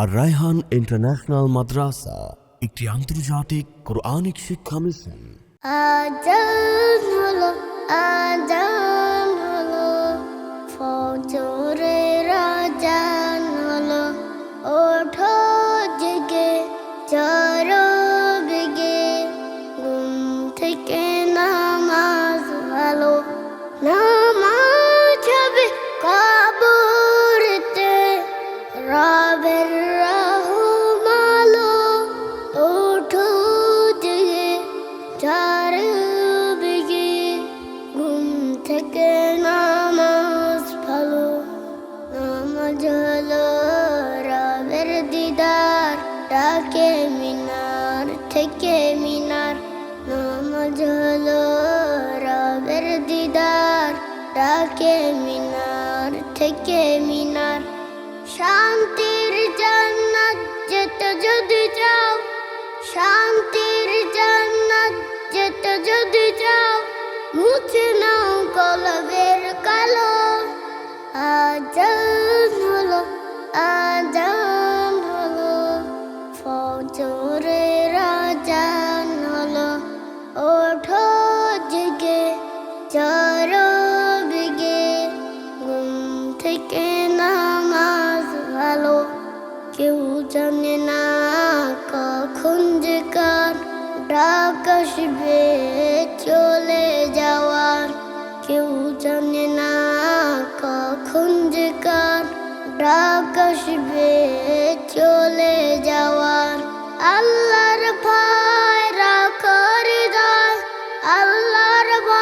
আর Raihan international মাদ্রাসা, একটি আন্তর্জাতিক Quranic শিক্ষা মিশন। আজান হলো জেগে, চরো বেগে থেকে থেকে নামাজ ভালো নামাজ হলো রবের দিদার ডাকে মিনার থেকে মিনার নামাজ হলো রবের দিদার ডাকে মিনার থেকে মিনার শান্তির জান্নাত যেতে যদি চাও, মুছে নাও কলবের কালো। আজান হলো আজান হলো, ফজরের আজান হলো। ওঠো জেগে, চরো বিগে, ঘুম থেকে নামাজ ভালো। কেউ জানে না ডাক বে চলে যাওয়ার কেউ জানে না কখন যে কার আকাশ বে চলে যাওয়ার আল্লাহর ভয় রাখো হৃদয়, আল্লাহর ভয়